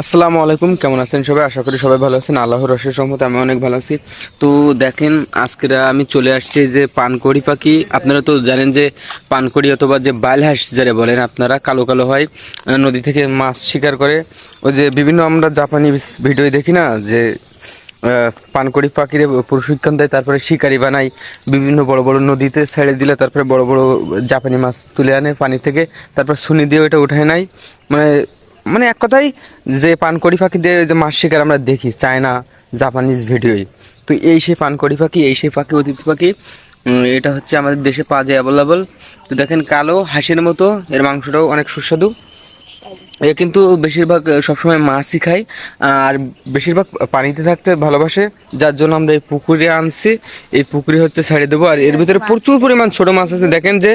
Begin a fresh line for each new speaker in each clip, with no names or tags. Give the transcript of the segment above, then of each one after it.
আসসালামু আলাইকুম, কেমন আছেন সবাই? আশা করি সবাই ভালো আছেন। আল্লাহর রসের সম্মত আমি অনেক ভালো আছি। তো দেখেন, আজকে আমি চলে আসছি যে পানকড়ি পাখি। আপনারা তো জানেন যে পানকড়ি অথবা যে বাইলহাঁস যারা বলেন আপনারা, কালো কালো হয় নদী থেকে মাছ শিকার করে। ওই যে বিভিন্ন আমরা জাপানি ভিডিও দেখি না, যে পানকড়ি পাখিরে প্রশিক্ষণ দেয়, তারপরে শিকারি বানাই বিভিন্ন বড় বড় নদীতে ছেড়ে দিলে তারপরে বড় বড় জাপানি মাছ তুলে আনে পানি থেকে। তারপর সুনি দিয়ে ওটা উঠায় নেয় মানে মানে এক কথাই যে পানকড়ি পাখি দিয়ে যে মাস শিকার আমরা দেখি, চায়না, জাপানিজ ভিডিওই। তো এই সেই পানকড়ি পাখি এই সেই পাখি অতিথি পাখি এটা হচ্ছে আমাদের দেশে পাওয়া যায় অ্যাভেলেবল তো দেখেন কালো হাসির মতো, এর মাংসটাও অনেক সুস্বাদু। এ কিন্তু বেশিরভাগ সবসময় মাছই খায়। আর বেশিরভাগ পানিতে থাকতে ভালোবাসে, যার জন্য আমরা এই পুকুরে আনছি। এই পুকুরে হচ্ছে ছাড়ে দেবো। আর এর ভিতরে প্রচুর পরিমাণ ছোট মাছ আছে। দেখেন যে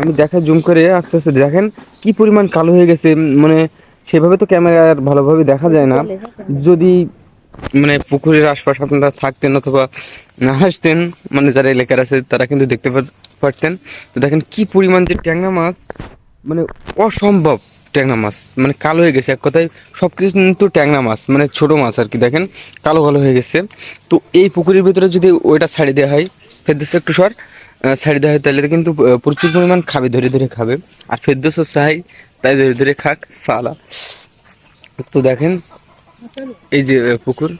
আমি দেখা জুম করে আস্তে আস্তে দেখেন কি পরিমাণ কালো হয়ে গেছে। মানে সেভাবে তো ক্যামেরা আর ভালোভাবে দেখা যায় না। যদি মানে পুকুরের আশপাশ আপনারা থাকতেন অথবা না হাসতেন মানে যারা এলাকার আছে, তারা কিন্তু দেখতে পারতেন। তো দেখেন কি পরিমাণ যে ট্যাংরা মাছ মানে অসম্ভব। ট্যাংরা মাছ। মানে কালো হয়ে গেছে এক কথায় সব কিছু কিন্তু ট্যাংরা মাছ মানে ছোট মাছ আর কি দেখেন। কালো কালো হয়ে গেছে। তো এই পুকুরের ভিতরে যদি ওইটা ছাড়ি দেওয়া হয় ফেরদোস একটু সর ছাড়ি দেওয়া হয় তাহলে কিন্তু প্রচুর পরিমাণ খাবে ধরে ধরে খাবে। আর ফেরদোসও চাই তাই ধরে ধরে খাক সালা তো দেখেন এই যে পুকুর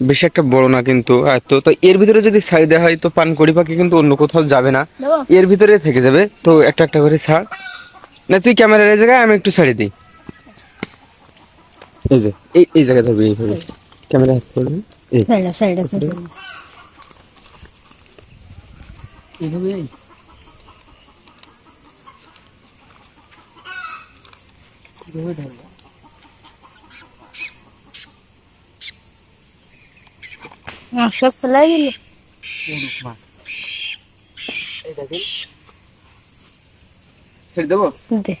বেশি একটা বড় না কিন্তু তো তো এর ভিতরে যদি ছাড়ি দেওয়া হয় তো পান কড়ি পাখি কিন্তু অন্য কোথাও যাবে না। এর ভিতরে থেকে যাবে তো একটা একটা করে ছাড়। না তুই ক্যামেরার এই জায়গায় আমি একটু ছাড়ি দিই। এই যে এই এই জায়গায় ধরবি এইভাবে ক্যামেরা হাত করবি ধরবো।
সব ফেলাই
মাছ এই দেখেন ছেড়ে দেবো?
দে।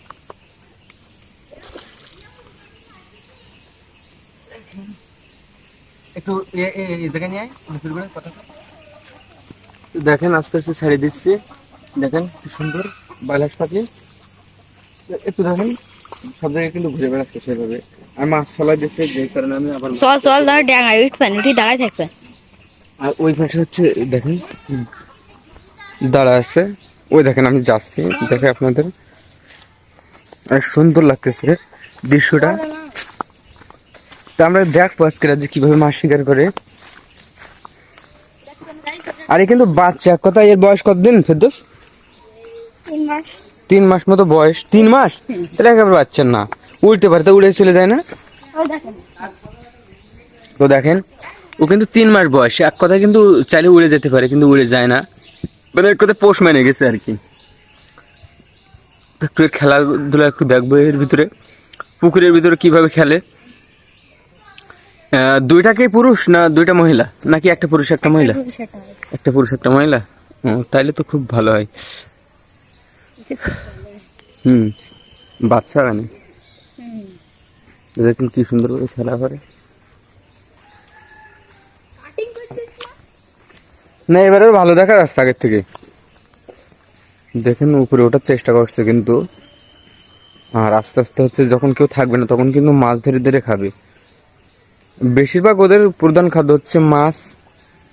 একটু এই জায়গায় নিয়ে কথা দেখেন আস্তে আস্তে ছেড়ে দিচ্ছি। দেখেন কি সুন্দর বাইলাস পাখি। একটু দেখেন সব জায়গায় কিন্তু ঘুরে বেড়াচ্ছে সেভাবে। আর মাছ ফলাই দিচ্ছে যে কারণে আমি আবার
চল চল ধর ড্যাঙা উঠবেন উঠি দাঁড়াই থাকবেন
আর ওই পাশে হচ্ছে দেখেন দাঁড়া আছে। ওই দেখেন আমি যাচ্ছি দেখে আপনাদের। সুন্দর লাগতেছে দৃশ্যটা। তা আমরা দেখব আজকে রাজ্যে কীভাবে মাছ শিকার করে। আরে কিন্তু বাচ্চা এক কথা এর বয়স কতদিন ফেরদোস?
তিন মাস।
মতো বয়স তিন মাস? তাহলে একেবারে বাচ্চা না। উল্টে পারে তো উড়ে চলে যায় না? তো দেখেন ও কিন্তু তিন মাস বয়স এক কথা কিন্তু চাইলে উড়ে যেতে পারে কিন্তু উড়ে যায় না। মানে এক কথা পোষ মেনে গেছে আর কি। একটু খেলাধুলা একটু দেখব এর ভিতরে। পুকুরের ভিতরে কীভাবে খেলে? দুইটাকেই পুরুষ না দুইটা মহিলা? নাকি একটা পুরুষ একটা মহিলা? একটা পুরুষ একটা মহিলা? তাইলে তো খুব ভালো হয়। হুম বাচ্চা মানে। দেখুন কি সুন্দর করে খেলা করে। না এবারে ভালো দেখা যাচ্ছে আগের থেকে। দেখেন উপরে ওঠার চেষ্টা করছে কিন্তু। আর আস্তে আস্তে হচ্ছে যখন কেউ থাকবে না, তখন কিন্তু মাছ ধরে ধরে খাবে। বেশিরভাগ ওদের প্রধান খাদ্য হচ্ছে মাছ,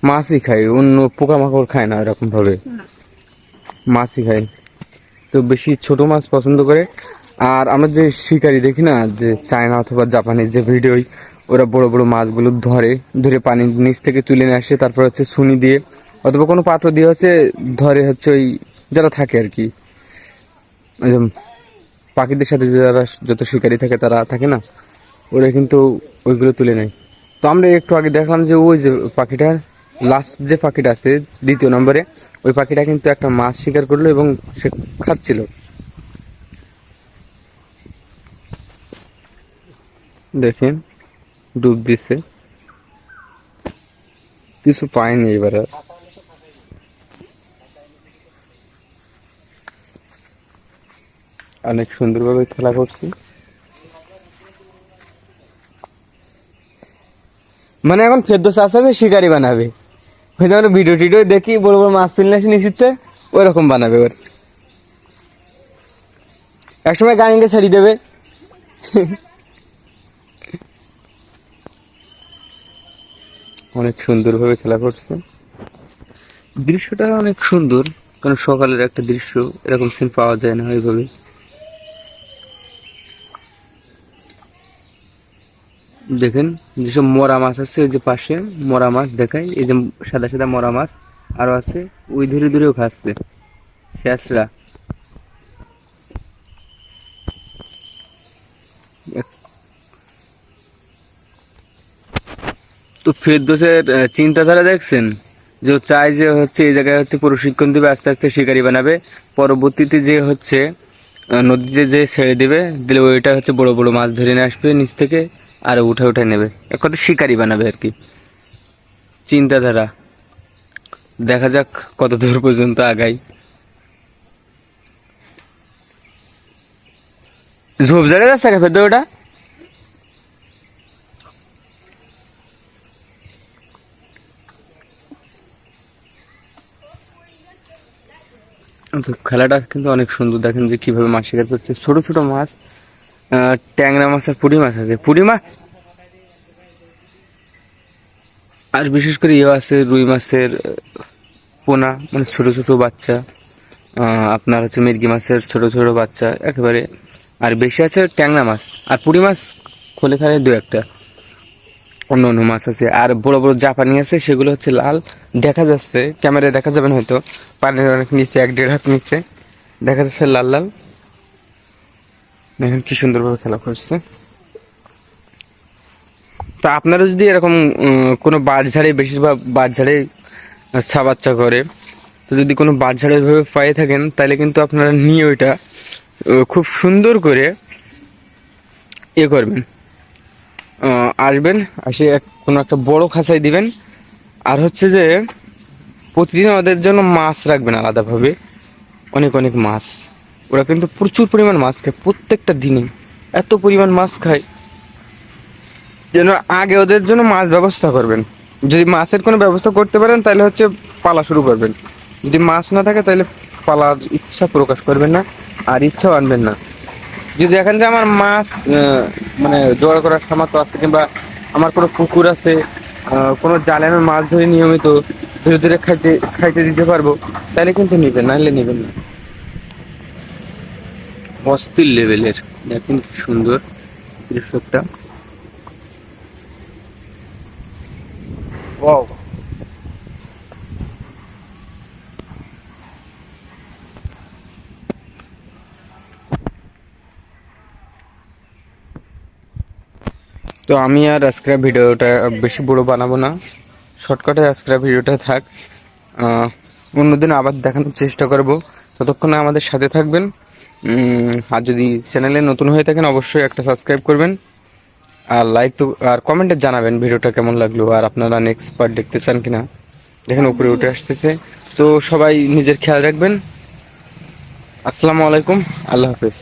মাছই খায়, অন্য পোকামাকড় খায় না এরকম ভাবে মাছই খায়। তো বেশি ছোট মাছ পছন্দ করে। আর আমরা যে শিকারি দেখি না, যে চায়না অথবা জাপানিজ যে ভিডিওই ওরা বড় বড় মাছগুলো ধরে ধরে পানির নিচ থেকে তুলে নিয়ে আসে, তারপর হচ্ছে সুনি দিয়ে, অথবা কোনো পাত্র দিয়ে হচ্ছে ধরে হচ্ছে ওই যারা থাকে আর কি। পাখিদের সাথে যারা যত শিকারি থাকে তারা থাকে না, ওরা কিন্তু ওইগুলো তুলে নেয়। তো আমরা একটু আগে দেখলাম যে ওই যে পাখিটা লাস্ট যে পাখিটা আছে, দ্বিতীয় নম্বরে, ওই পাখিটা কিন্তু একটা মাছ শিকার করল এবং সে খাচ্ছিল। দেখেন। ডুব দিছে। কিছু পায়নি এবারে। অনেক সুন্দরভাবে খেলা করছি। মানে এখন ফেরদোস আসে যে শিকারি বানাবে। ওই যেমন ভিডিও টিডিও দেখি, বড় বড় মাছ তুললে আসে নিশ্চিত ওই রকম বানাবে ওর। একসময় গাড়িকে ছাড়িয়ে দেবে। অনেক সুন্দরভাবে খেলা করছে। দৃশ্যটা অনেক সুন্দর, কারণ সকালের একটা দৃশ্য, এরকম সিন পাওয়া যায় না ওইভাবে। দেখেন, যেসব মরা মাছ আছে, ওই যে পাশে মরা মাছ দেখায় এই যে সাদা সাদা মরা মাছ আরও আছে, ওই ধরে ধরেও খাচ্ছে, শেষরা। তো ফেরদোসের চিন্তাধারা দেখছেন? যে চায় যে হচ্ছে এই জায়গায় হচ্ছে প্রশিক্ষণ দিবে, আস্তে আস্তে শিকারি বানাবে। পরবর্তীতে যে হচ্ছে নদীতে যে ছেড়ে দেবে, দিলে ওইটা হচ্ছে বড় বড় মাছ ধরে নিয়ে আসবে নিচ থেকে, আর উঠে উঠে নেবে। কথা শিকারি বানাবে আর কি। চিন্তাধারা। দেখা যাক কত দূর পর্যন্ত আগাই ঝোপঝাড়ে যাচ্ছে কে ফেরদো ওটা? তো খেলাটা কিন্তু অনেক সুন্দর। দেখেন যে কীভাবে মাছ শিকার করছে। ছোট ছোট মাছ ট্যাংরা মাছ আর পুঁটি মাছ আছে। পুঁটি মাছ? আর বিশেষ করে ইয়ে আছে, রুই মাছের পোনা মানে ছোট ছোট বাচ্চা আপনার হচ্ছে মির্গি মাছের ছোট ছোট বাচ্চা, একেবারে। আর বেশি আছে ট্যাংরা মাছ। আর পুঁটি মাছ খোলে খালে দু একটা। অন্য অন্য মাছ আছে। আর বড় বড় জাপানি আছে, সেগুলো হচ্ছে লাল। দেখা যাচ্ছে, ক্যামেরায় দেখা যাবে না হয়তো। পানির অনেক নিচে, এক দেড় হাত নিচে। দেখা যাচ্ছে লাল লাল। দেখেন কি সুন্দরভাবে খেলা করছে। তা আপনারা যদি এরকম কোনো বাদ ঝাড়ে, বেশিরভাগ বাদ ঝাড়ে ছা বাচ্চা করে, তো যদি কোনো বাদ ঝাড়ে ভাবে পায়ে থাকেন, তাহলে কিন্তু আপনারা নিয়ে ওইটা খুব সুন্দর করে ইয়ে করবেন। আসবেন, আসে কোনো একটা বড় খাঁচায় দিবেন। আর হচ্ছে যে, প্রতিদিন ওদের জন্য মাছ রাখবেন আলাদাভাবে। অনেক অনেক মাছ। ওরা কিন্তু প্রচুর পরিমাণ মাছ খায়, প্রত্যেকটা দিনে এত পরিমাণ মাছ খায় যেন আগে ওদের জন্য মাছ ব্যবস্থা করবেন। যদি মাছের কোনো ব্যবস্থা করতে পারেন, তাহলে হচ্ছে পালা শুরু করবেন। যদি মাছ না থাকে, তাহলে পালার ইচ্ছা প্রকাশ করবেন না, আর ইচ্ছাও আনবেন না। যদি দেখেন যে আমার মাছ মানে জোগাড় করার সামর্থ্য আছে কিংবা আমার কোনো পুকুর আছে কোনো জালে আমি মাছ ধরে নিয়মিত, ধীরে ধীরে খাইতে খাইতে দিতে পারব, তাহলে কিন্তু নিবেন নাহলে নিবেন না। অস্থির লেভেলের, দেখেন কি সুন্দর দৃশ্যটা। ওয়াও তো আমি আর আজকের ভিডিওটা বেশি বড় বানাবো না। শর্টকাটে আজকের ভিডিওটা থাক। অন্যদিন আবার দেখানোর চেষ্টা করব। ততক্ষণে আমাদের সাথে থাকবেন। আর যদি চ্যানেলে নতুন হয়ে থাকেন, অবশ্যই একটা সাবস্ক্রাইব করবেন। আর লাইক তো আর কমেন্টে জানাবেন ভিডিওটা কেমন লাগল, আর আপনারা নেক্সট পার্ট দেখতে চান কিনা। দেখেন উপরে উঠে আসতেছে। তো সবাই নিজের খেয়াল রাখবেন। আসসালামু আলাইকুম। আল্লাহ হাফেজ।